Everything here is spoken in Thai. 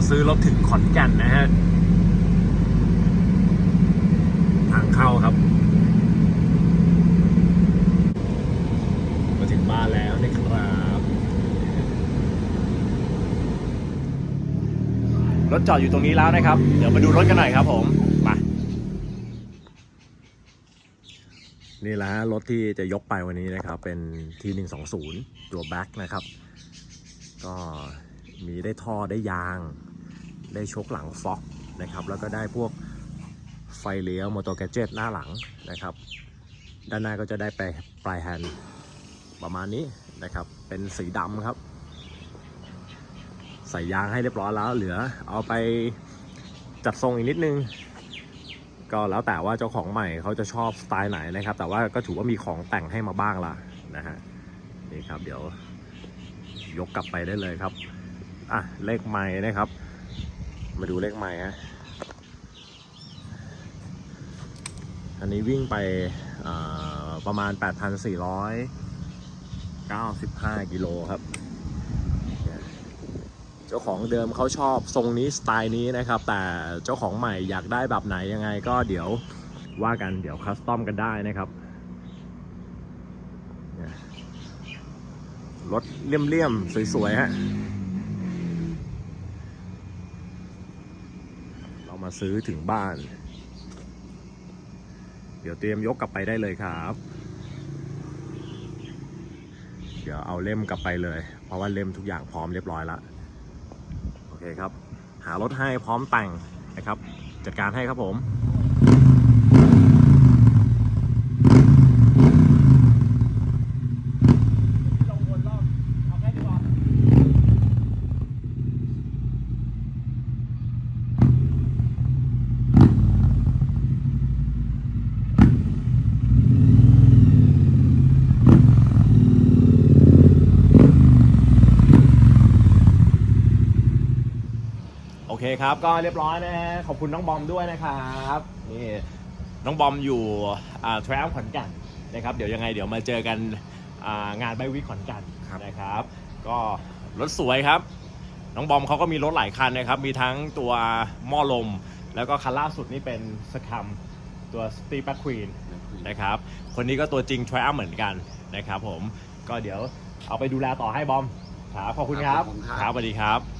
มาซื้อรถถึงขอนแก่นนะฮะ ทางเข้าครับ มาถึงบ้านแล้วนะครับ รถจอดอยู่ตรงนี้แล้วนะครับ เดี๋ยวมาดูรถกันหน่อยครับผม มา นี่แหละฮะรถที่จะยกไปวันนี้นะครับ เป็นที120 ตัวแบ็คนะครับ ก็มีได้ท่อได้ยาง ได้ชกหลังฟ็อกนะครับแล้วก็ได้พวกไฟเลี้ยวมอเตอร์แกจ e t หน้าหลังนะครับ ด้านหน้าก็จะได้ไปปลายแฮนด์ประมาณนี้นะครับ เป็นสีดำครับ ใส่ยางให้เรียบร้อยแล้วเหลือเอาไปจัดทรงอีกนิดนึง ก็แล้วแต่ว่าเจ้าของใหม่เขาจะชอบสไตล์ไหนนะครับ แต่ว่าก็ถือว่ามีของแต่งให้มาบ้างละนะฮะนี่ครับเดี๋ยวยกกลับไปได้เลยครับอะเลขไม้นะครับ มาดูเลขไม้ฮะ อันนี้วิ่งไปอ่าประมาณ 8,495 กิโลครับ เจ้าของเดิมเขาชอบทรงนี้สไตล์นี้นะครับ แต่เจ้าของใหม่อยากได้แบบไหนยังไงก็เดี๋ยวว่ากันเดี๋ยวคัสตอมกันได้นะครับรถเลี่ยมๆ สวย ๆ ฮะเรา มาซื้อถึงบ้าน เดี๋ยวเตรียมยกกลับไปได้เลยครับ เดี๋ยวเอาเล่มกลับไปเลย เพราะว่าเล่มทุกอย่างพร้อมเรียบร้อยแล้วโอเคครับ หารถให้พร้อมแต่งนะครับ จัดการให้ครับผม เคครับ ก็เรียบร้อยนะฮะขอบคุณน้องบอมด้วยนะครับนี่น้องบอมอยู่อ่าทรัลขอนแก่นนะครับเดี๋ยวยังไงเดี๋ยวมาเจอกันอ่างานไบวิกขอนแก่นนะครับ ก็รถสวยครับ น้องบอมเขาก็มีรถหลายคันนะครับ มีทั้งตัวหม้อลม แล้วก็คันล่าสุดนี่เป็นสคัมตัวสตี p ควีนนะครับ คนนี้ก็ตัวจริงทรัลเหมือนกันนะครับผมก็เดี๋ยวเอาไปดูแลต่อให้บอมครับขอบคุณครับครับขอบคุณครับครับสวัสดีครับ